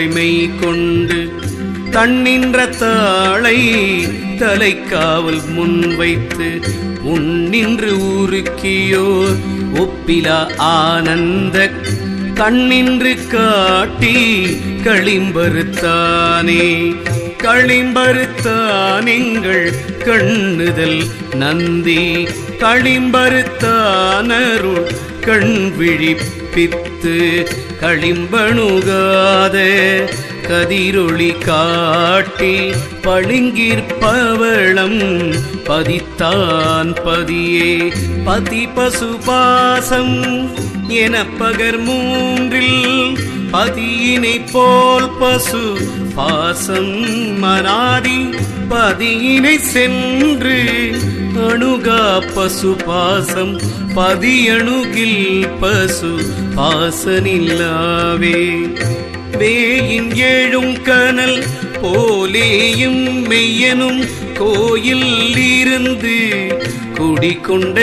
கீழாய்மை கொண்டு தன்னின்ற தாளை தலைக்காவல் முன்வைத்து உன்னின்று ஊருக்கியோர் ஒப்பிலா ஆனந்த கண்ணின்று காட்டி களிம்பருத்தானே களிம்பருத்தானிங்கள் கண்ணுதல் நந்தி களிம்பருத்தானருள் கண் விழிப்பு விழிப்பித்து களிம்பணுகாத கதிரொளி காட்டி பளிங்கிற்பவளம் பதித்தான் பதியே. பதி பசுபாசம் என பகர் மூன்றில் பதியினை போல் பசு பாசம் மராதி பதியினை சென்று அணுகா பசு பாசம் பதியணுகில் பசு பாசனில்லாவே. வேயின் ஏழும் கனல் போலேயும் மெய்யனும் கோயில் இருந்து குடிக்கொண்ட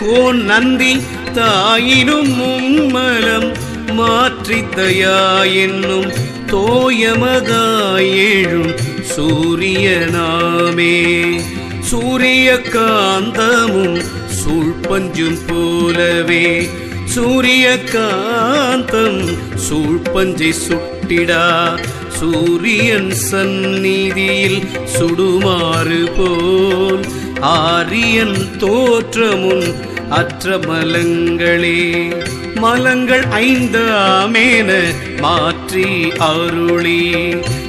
கோன் நந்தி தாயினும் மும்மலம் மாற்றித்தயா என்னும் தோயமதாயேழும் சூரியனாமே. சூரிய காந்தமும் சூழ்பஞ்சும் போலவே. சூரிய காந்தம் சூழ்பஞ்சை சுட்டிடா. சூரியன் சந்நிதியில் சுடுமாறு போல். ஆரியன் தோற்றமுன் அற்ற மலங்களே. மலங்கள் ஐந்தாமேன மாற்றி அருளி.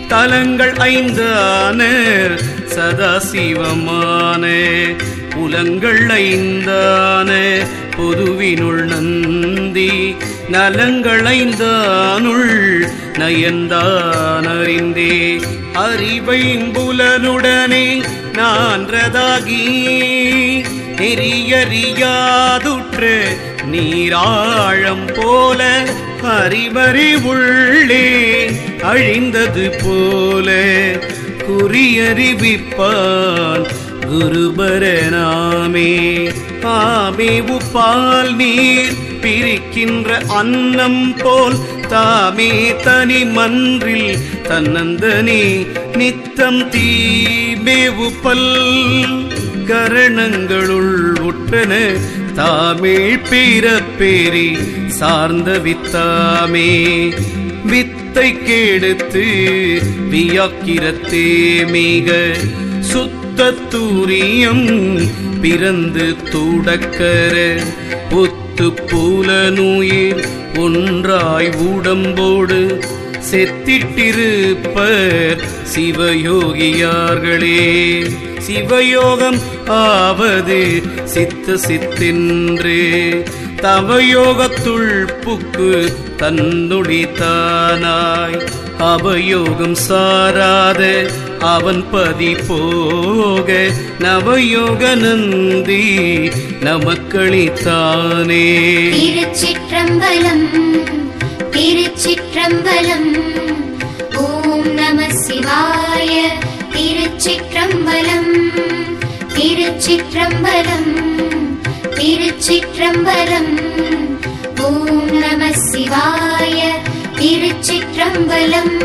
தலங்கள் ஐந்தான சதாசிவமானே புலங்கள் ஐந்தானே பொதுவினுள் நந்தி நலங்களைந்தானுள் நயந்தான் அறிந்தே அறிவைம்புலனுடனே நான்றதாகி நெறியறியாதுற்று நீராழம் போல அறிவறி உள்ளே அழிந்தது போல குறியறிவிப்பான் குருபரனாமே ஆமே உப்பால் நீர் பிரிக்கின்ற அன்னம் போல் தாமே தனி மன்றில் தன்னந்தனே நித்தம் தீமேவு பல் கரணங்களுள் உற்றன தாமிழ் பிறப்பேரி சார்ந்த வித்தாமே சித்தை கெடுத்து வியாக்கிரத்தே மிக சுத்த தூரியம் பிறந்து தூடக்கர புத்து பூலனுயிர் ஒன்றாய் உடம்போடு செத்திட்டிருப்பர் சிவயோகியார்களே. சிவயோகம் ஆவது சித்த சித்தின்றே. தவயோக புக்கு தன்னுடித்தானாய் அவயோகம் சாராத அவன் பதி போக நவயோக நந்தி நமக்களித்தானே. திருச்சிற்றம்பலம் திருச்சிற்றம்பலம் ஓம் நம சிவாய திருச்சிற்றம்பலம் திருச்சிற்றம்பலம் திருச்சிற்றம்பலம். ஓம் நம சிவாய திருச்சிற்றம்பலம்.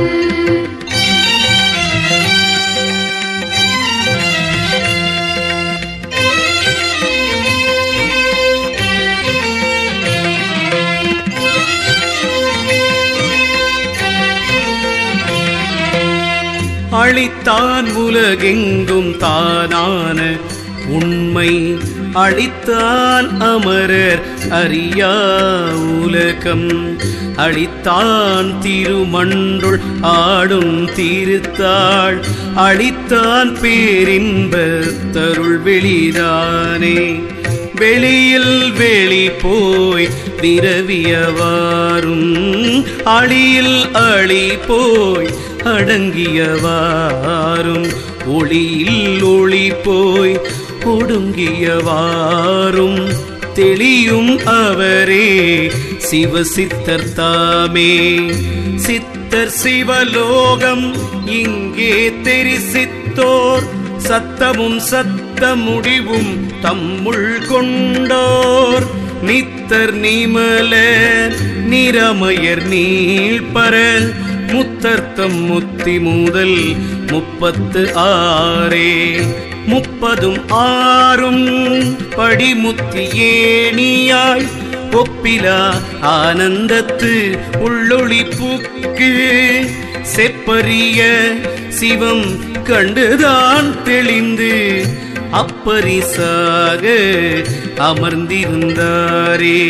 அளித்தான் உலகெங்கும் தானான உண்மை அளித்தான் அமரர் அறியா உலகம். அளித்தான் திருமன்றுள் ஆடும் திருத்தாள். அளித்தான் பேரின்ப தருள் வெளிதானே வெளியில் வெளி போய் விரவியவாரும். அழியில் அழி போய் அடங்கியவாரும். ஒளியில் ஒளி போய் ஒடுங்கியவாரும் தெளியும் அவரே சிவசித்தர் தாமே சித்தர் சிவலோகம் இங்கே தெரிசித்தோர். சத்தமும் சத்த முடிவும் தம்முள் கொண்டோர். நித்தர் நிமல நிறமயர் நீள்பர முத்தர்த்தம் முத்தி மூதல் முப்பத்து ஆறே. முப்பதும் ஆறும் படிமுத்தி ஏணியாய் ஒப்பிலா ஆனந்தத்து உள்ளொளி பூக்கு செப்பரிய சிவம் கண்டுதான் தெளிந்து அப்பரிசாக அமர்ந்திருந்தாரே.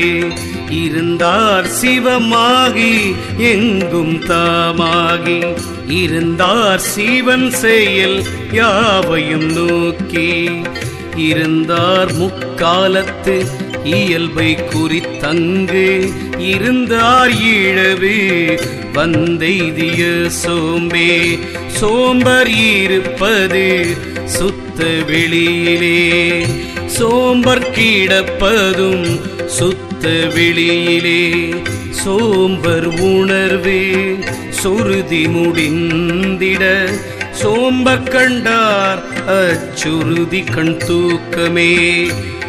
இருந்தார் சிவமாகி எங்கும் தாமாகி. இருந்தார் சீவன் செயல் யாவையும் நோக்கி. இருந்தார் முக்காலத்து இயல்பை குறித்தங்கு. இருந்தார் ஈழவு வந்தெய்திய சோம்பே. சோம்பர் இருப்பது சுத்த வெளியிலே. சோம்பர் கிடப்பதும் சுத்த வெளியிலே. சோம்பர் உணர்வு சுருதி முடிந்திட. சோம்ப கண்டார் அச்சுருதி கண் தூக்கமே.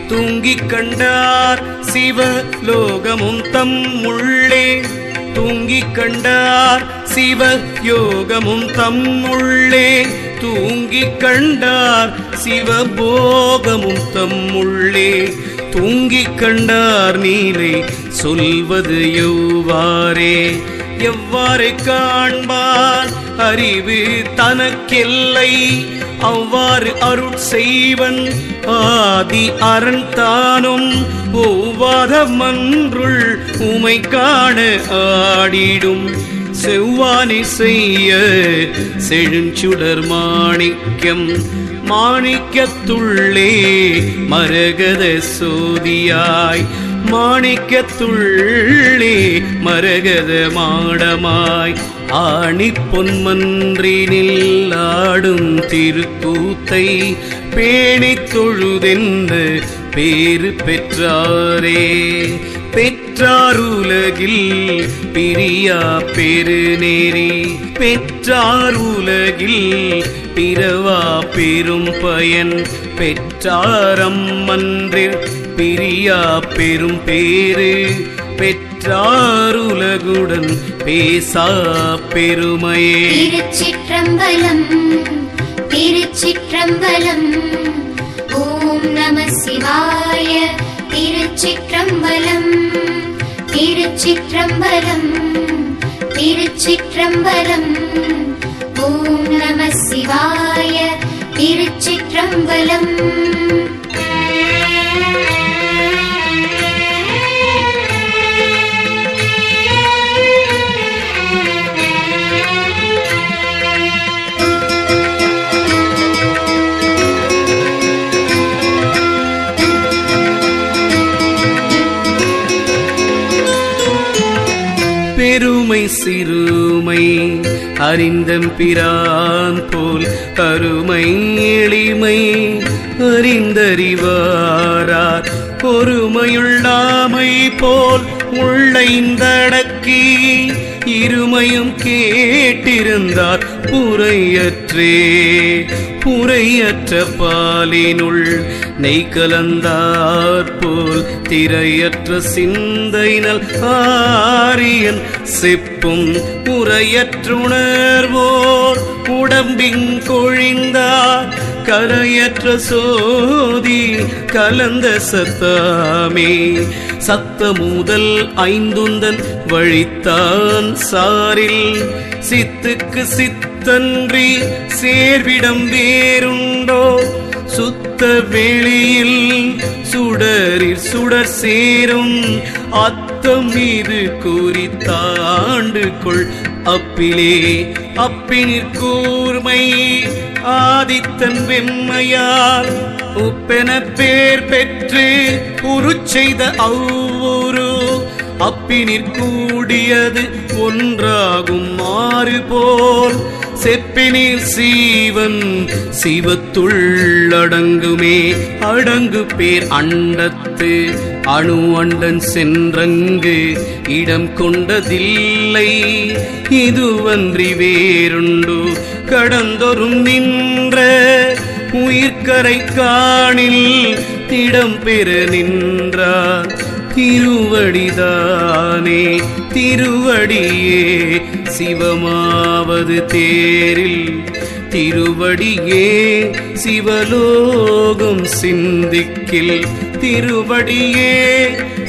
தூங்கிக் கண்டார் சிவ லோகமும் தம் உள்ளே. தூங்கிக் கண்டார் சிவ யோகமும் தம் உள்ளே. தூங்கிக் கண்டார் சிவபோகமும் தம் உள்ளே. தூங்கிக் கண்டார் நீரை சொல்வது எவ்வாறே எவ்வாறு காண்பான்? அறிவு தனக்கில்லை. அவ்வாறு அருட் செய்வன் ஆதி அரண் தானும் ஒவ்வாத மன்றுள் உமை காண ஆடிடும். செவ்வானி செய்ய செழுஞ்சுடர் மாணிக்கம். மாணிக்கத்துள்ளே மரகத சோதியாய் மாணிக்கத்துள்ளே மரகத மாடமாய் ஆணி பொன்மன்றினில் ஆடும் திருக்கூத்தை பேணி தொழுதென்று பேறு பெற்றாரே. பெற்றாருலகில் பிரியா பெருநேரி பெற்றார் உலகில் பிறவா பெரும் பயன். பெற்றாரம் மன்றில் பிரியா பெரும் பேரு பெற்றாருலகுடன் பேசா பெருமையே. திருச்சிற்றம்பலம் திருச்சிற்றம்பலம் ஓம் நம சிவாய திருச்சிற்றம்பலம் திருச்சிற்றம்பலம் திருச்சிற்றம்பலம் ஓம் நம சிவாய திருச்சிற்றம்பலம். அறிந்தம் பிரான் போல் அருமை எளிமை அறிந்தறிவாரார். பொறுமையுள்ளாமை போல் உள்ளைந்தடக்கி இருமையும் கேட்டிருந்தார். புறையற்றே புறையற்ற பாலினுள் நெய் கலந்தாற்போல் திரையற்ற சிந்தைனல் ஆரியன் செப்பும் உரையற்றுணர்வோர் உடம்பின் கொழிந்தார். கரையற்ற சோதி கலந்த சத்தாமே. சத்த முதல் ஐந்துந்தன் வழித்தான் சாரில். சித்துக்கு சித்தன்றி சேர்விடம் வேறுண்டோ. சுத்த வெளியில் சுடரில் சுடர் சேரும். அத்தம் மீது குறித்தாண்டு கொள். அப்பிலே அப்பினிற் கூர்மை ஆதித்தன் வெம்மையால் உப்பென பேர் பெற்று உருச்செய்த அவ்வொரு. அப்பினிற் கூடியது ஒன்றாகும் மாறு போல் செப்பினில் சீவன் சிவத்துள் அடங்குமே அடங்கு பேர் அண்டத்து அணு அண்டன் சென்றங்கு இடம் கொண்டதில்லை. இதுவன்றி வேறுண்டு கடந்தொரும் நின்ற உயிர்கரை காணில் திடம் பெற நின்றார். திருவடிதானே திருவடியே சிவமாவது தேரில். திருவடியே சிவலோகம் சிந்திக்கில். திருவடியே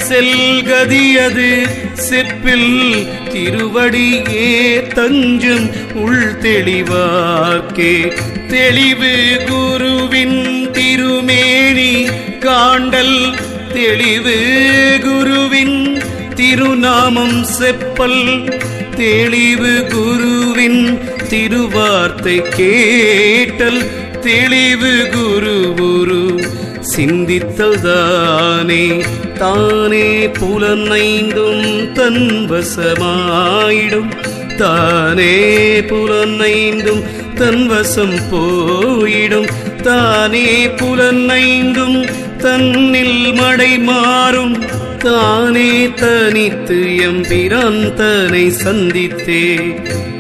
செல்கதியது செப்பில் திருவடியே தஞ்சம் உள் தெளிவாக்கே. தெளிவு குருவின் திருமேனி காண்டல் தெளிவு குருவின் திருநாமம் செப்பல். தெளிவு குருவின் திருவார்த்தை கேட்டல். தெளிவு குரு குரு சிந்தித்தல் தானே தானே புலனைந்தும் தன்வசமாயிடும் தானே புலனைந்தும் தன்வசம் போயிடும். தானே புலனைந்தும் தன்னில் மடை மாறும். தானே தனித்து எம்பிரான் தனை சந்தித்தே.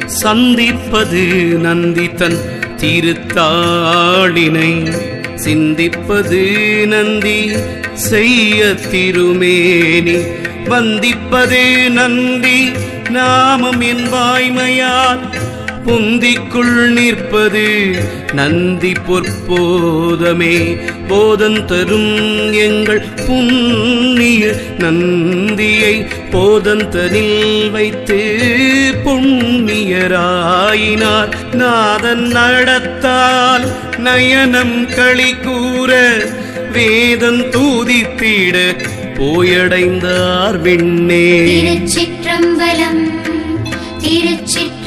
சந்திப்பது நந்தித்தன் திருத்தாளினை. சிந்திப்பது நந்தி செய்ய திருமேனி. வந்திப்பது நந்தி நாமம் என் வாய்மையால். புந்திக்குள் நிற்பது நந்தி பொற்போதமே. போதம் தரும் எங்கள் புண்ணிய நந்தியை போதந்தனில் வைத்து புண்ணியராயினார். நாதன் நடத்தால் நயனம் களி கூற வேதம் தூதித்திட போயடைந்தார் விண்ணே. திருச்சிற்றம்பலம்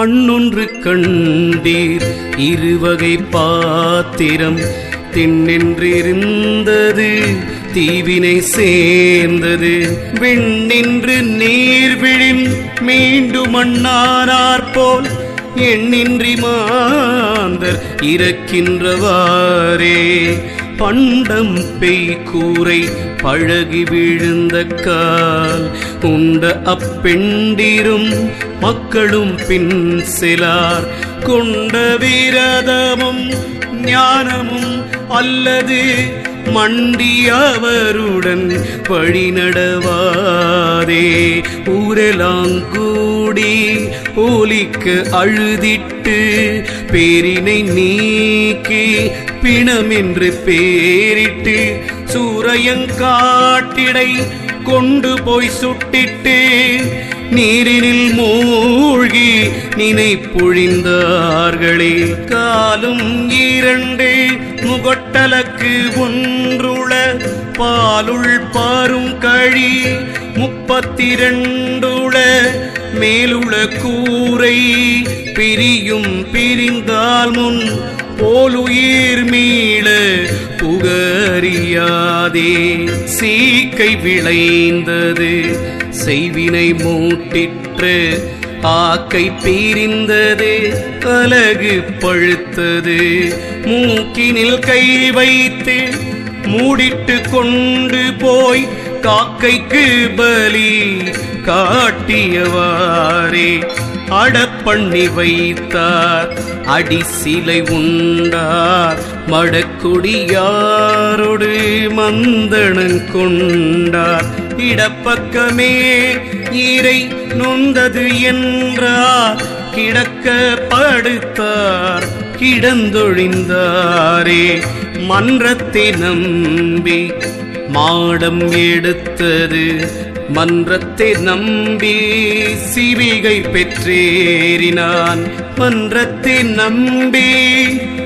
மண்ணொன்று கண்டீர். இருவகை பாத்திரம் திண்ணென்றிருந்தது தீவினை சேர்ந்தது. விண்ணின்று நீர் விழின் மீண்டும் மண்ணானார் போல் எண்ணின்றி மாந்தர் இறக்கின்றவாறே. பண்டம் பெய் கூரை பழகி விழுந்த கால் உண்ட அப்பெண்டிரும் மக்களும் பின் சிலார். கொண்ட விரதமும் ஞானமும் அல்லது மண்டியவருடன் வழி நடவாதே. ஊரெலாங்கூடி ஒலிக்க அழுதிட்டு பேரினை நீக்கி பிணமென்று பேரிட்டு சூரையங்காட்டிடை கொண்டு போய் சுட்டிட்டு நீரினில் மூழ்கி நினைப்புழிந்தார்களே. காலும் இரண்டு முகட்டலக்கு ஒன்றுள பாலுள் பாரும் கழி முப்பத்திரண்டுள மேலுள கூரை பிரியும் பிரிந்தால் முன் போலுயிர் மீள புகறியாதே. சீக்கை விளைந்தது செய்வினை மூட்டிற்று ஆக்கை பீரிந்தது அலகு பழுத்தது. மூக்கினில் கை வைத்து மூடிட்டு கொண்டு போய் காக்கைக்கு பலி காட்டியவாறே. பண்ணி வைத்தார் அடி சிலை உண்டார். மடக்குடியாரோடு மந்தனங் கொண்டார். இடப்பக்கமே ஈரை நொந்தது என்றார். கிடக்க படுத்தார் கிடந்தொழிந்தாரே. மன்றத்தை நம்பி மாடம் எடுத்தது மன்றத்தை நம்பி சிவிகை பெற்றேறினான். மன்றத்தை நம்பி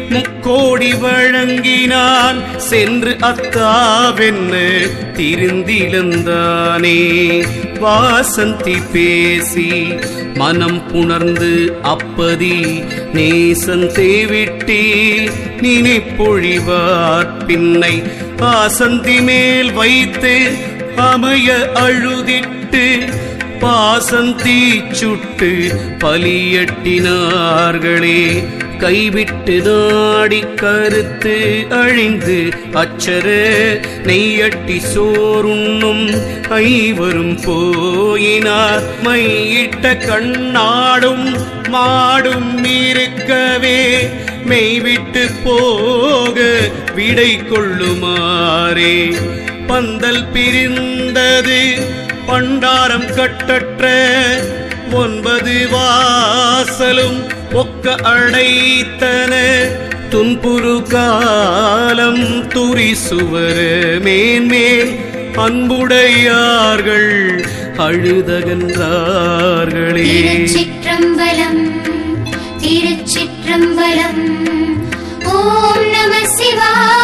முக்கோடி வழங்கினான். சென்று அத்தாவென்னு திருந்திழந்தானே வாசந்தி பேசி மனம் புணர்ந்து அப்பதி நேசன் தேவிட்டி நினைப்பொழிவார் பின்னை. வாசந்தி மேல் வைத்து அமைய அழுதிட்டு பாசந்தி சுட்டு பலியட்டினார்களே. கைவிட்டு நாடி கருத்து அழிந்து அச்சர நெய்யட்டி சோறுண்ணும் ஐவரும் போயினார். மையிட்ட கண்ணாடும் மாடும் இருக்கவே மெய்விட்டு போக விடை கொள்ளுமாறே. பந்தல் பிரிந்தது. பண்டாரம் கட்டற்ற ஒன்பது வாசலும் ஒக்க அடைத்தன. துன்புரு காலம் துரி சுவர் மேன்மேல் அன்புடையார்கள் அழுதகன்றார்களே. சிற்றம்பலம் திருச்சிற்றம்பலம் ஓம் நம சிவாய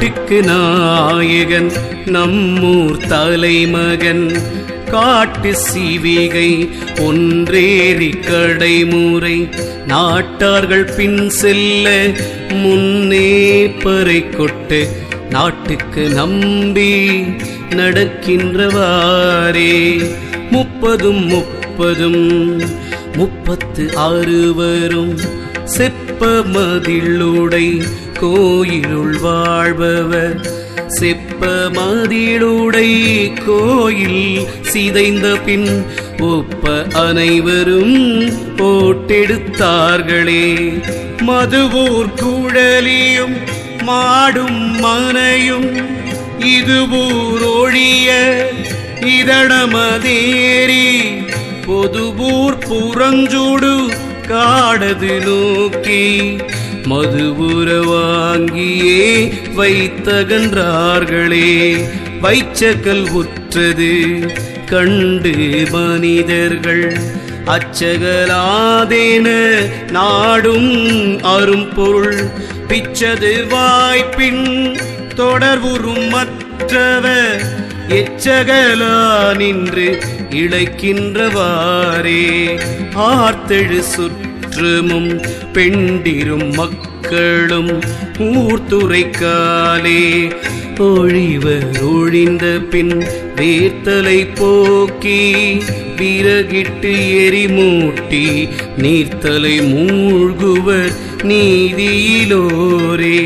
நாட்டுக்கு நாயகன் நம்மூர் தலைமகன். காட்டு சீவிகை ஒன்றேறி கடைமுறை. நாட்டார்கள் பின் செல்ல முன்னே பறை கொட்டு. நாட்டுக்கு நம்பி நடக்கின்றவாரே முப்பதும் முப்பதும் முப்பத்து ஆறு வரும். செப்ப மதிலுடை கோயிலுள் வாழ்பவர். செப்ப மதிலுடை கோயில் சிதைந்த பின் ஒப்ப அனைவரும் போட்டெடுத்தார்களே மதுவூர் குழலியும் மாடும் மனையும் இதுவூர் ஒழிய இதழமதேறி பொதுவூர் புறஞ்சூடு காடது நோக்கி மதுபுர வாங்கியே வைத்தகன்றார்களே. வைச்சக்கல் உற்றது கண்டு மனிதர்கள். அச்சகலாதேன நாடும் அரும்பொருள். பிச்சது வாய்ப்பின் தொடர்வுறும் மற்றவர் எச்சகலா நின்று இழைக்கின்றவாறே. ஆர்த்தெழு சுற்றமும் பெண்டிரும் மக்களும் ஊர்த்துரைக்காலே. ஒழிவர் ஒழிந்த பின் வேர்த்தலை போக்கி விறகிட்டு எரிமூட்டி நீர்த்தலை மூழ்குவர் நீதியிலோரே.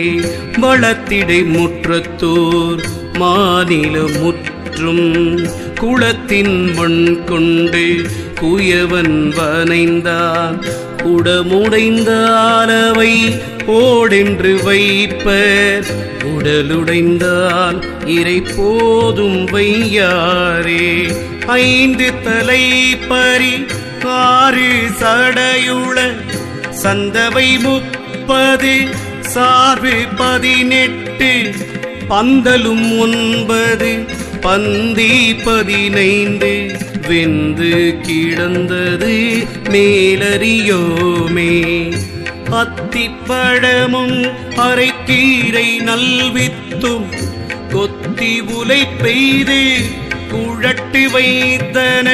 வளத்திடை முற்றத்தோர் மாநில முற்றும் குளத்தின் மண் கொண்டு குயவன் வனைந்தான். உடமுடைந்த ஆலவை ஓடென்று வைப்பர். உடலுடைந்தால் இறை போதும் வையாரே. ஐந்து தலை பறி ஆறு சடையுள சந்தவை முப்பது சார்பு பதினெட்டு பந்தலும் ஒன்பது பந்தி பதினைந்து. வெந்து கிடந்தது மேலறியோமே. அத்திப்பழமும் அரைக்கீரை நல்வித்தும் கொத்தி உலை பெய்து குழட்டு வைத்தன.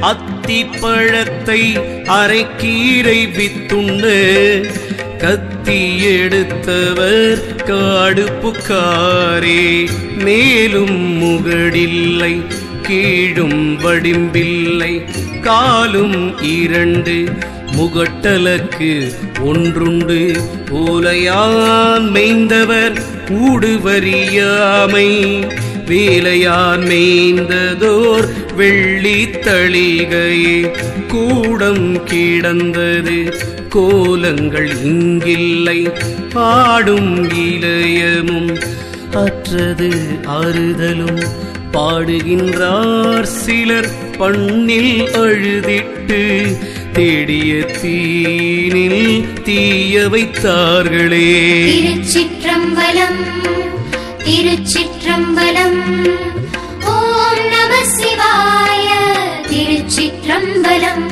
அத்திப்பழத்தை அரைக்கீரை வித்துண்டு கத்தி எடுத்தவர் காடு புக்காரே மேலும் முகடில்லை. கீழும் வடிம்பில்லை காலும் இரண்டு முகட்டலக்கு ஒன்றுண்டு. ஓலையான் மெய்ந்தவர் ஊடுவரியாமை வேலையான் மேய்ந்ததோர் வெள்ளி தளிகையே. கூடம் கிடந்தது கோலங்கள் இங்கில்லை பாடும் இளையமும் அற்றது ஆறுதலும் பாடுகின்றார் சிலர் பண்ணில் அழுதிட்டு தேடிய தீனில் தீய வைத்தார்களே. திருச்சிற்றம்பலம் திருச்சிற்றம்பலம் ஓம் நம சிவாய திருச்சிற்றம்பலம்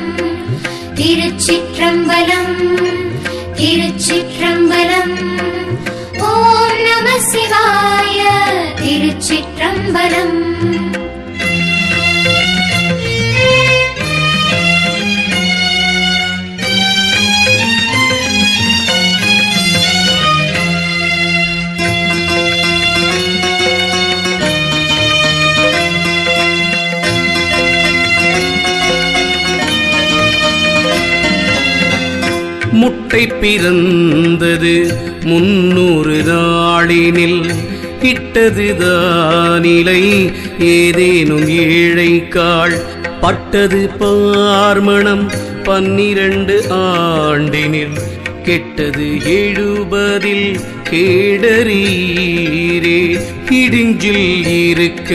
திருச்சிற்றம்பலம் திருச்சிற்றம்பலம். ஓம் நம சிவாய திருச்சிற்றம்பலம். முட்டை பிறந்தது. முன்னூறு நாளினில் இட்டதுதானிலை ஏதேனும் ஏழைக்காள் பட்டது பார்மணம் பன்னிரண்டு ஆண்டினில் கெட்டது எழுபதில் கேடரீரே இடிஞ்சில் இருக்க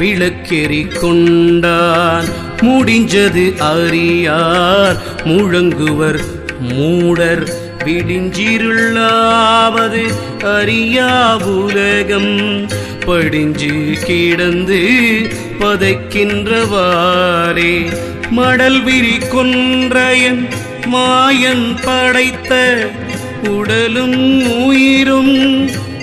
விளக்கெறி கொண்டான் முடிஞ்சது அறியார் முழங்குவர் மூடர் விடிஞ்சிருளாவது அறியா உலகம். படிஞ்சு கிடந்து பதைக்கின்றவாரே மடல் விரி கொன்றயன் மாயன் படைத்த உடலும் உயிரும்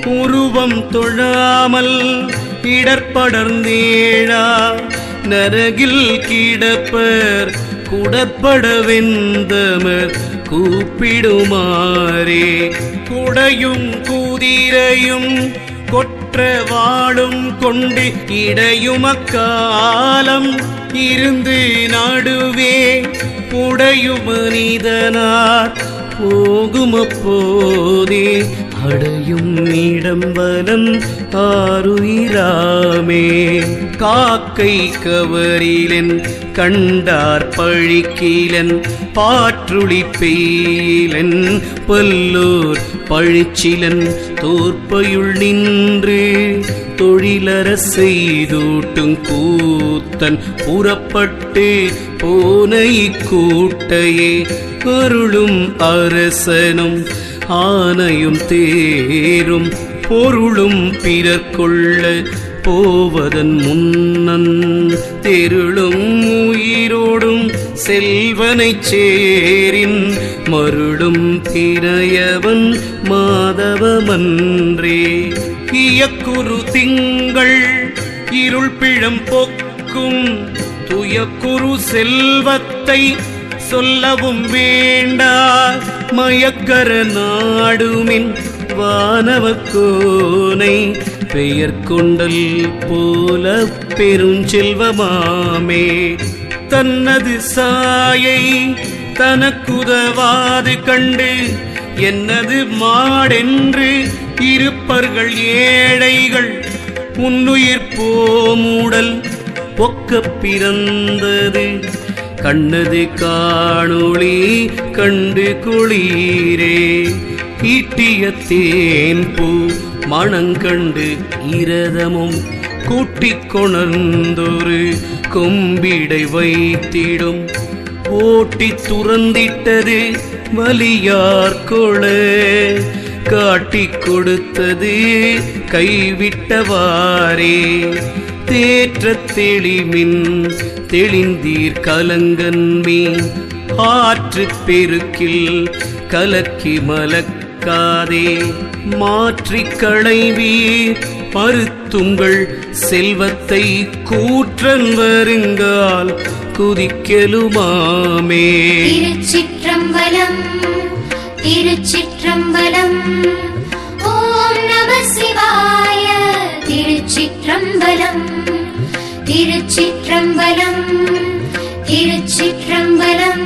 உருவம் தொழாமல் இடர்படர்ந்தேழா நரகில் கிடப்பர் குடற்பட வெந்தமர் கூப்பிடுமாறே. குடையும் குதிரையும் கொற்ற வாழும் கொண்டு இடையும் அக்காலம் இருந்து நடுவே புடையும் மனிதனார் போகும் அப்போதே. அடையும் இடம்பலம் ஆறுயிராமே காக்கை கவரிலன் கண்டார் பழிக்கீலன் பாற்றுளி பெயிலன் பல்லூர் பழிச்சிலன் தோற்பயுள் நின்று தொழிலற செய்தூட்டும் கூத்தன் புறப்பட்டு போனை கூட்டையே பொருளும் அரசனும் ஆனையும் தேரும் பொருளும் பிறர் கொள்ள போவதன் முன்னன் தெருளும் உயிரோடும் செல்வனை சேரின் மருளும் திரையவன் மாதவமன்றே. இயக்குரு திங்கள் இருள் பிழம் போக்கும் துயக்குரு செல்வத்தை சொல்லவும் வேண்டா மயக்கர நாடுமின் வானவக்கோனை பெயர் கொண்டல் போல பெருஞ்செல்வமாமே. தன்னது சாயை தனக்குதவாது கண்டு என்னது மாடென்று இருப்பர்கள் ஏழைகள் உன்னுயிர் போமூடல் பொக்க பிறந்தது. கண்ணது காணொளி கண்டு குளீரே ஈட்டிய தேன் பூ மணங்கண்டு இரதமும் கூட்டிக் கொணர்ந்தொரு கொம்பிடை வைத்திடும். ஓட்டி துறந்திட்டது வலியார் கொள. காட்டிக் கொடுத்தது கைவிட்டவாரே தேற்ற தெளிமின் தெளிந்தீர் கலங்கன்மே ஆற்று பெருக்கில் கலக்கி மலக்க மலக்காதே மாற்றிக் களைவீர் பருத்துங்கள் செல்வத்தை கூற்றன் வருங்கால் குதிக்கெலுமாமே. திருச்சிற்றம்பலம் திருச்சிற்றம்பலம். ஓம் நம சிவாய திருச்சிற்றம்பலம் திருச்சிற்றம்பலம் திருச்சிற்றம்பலம்.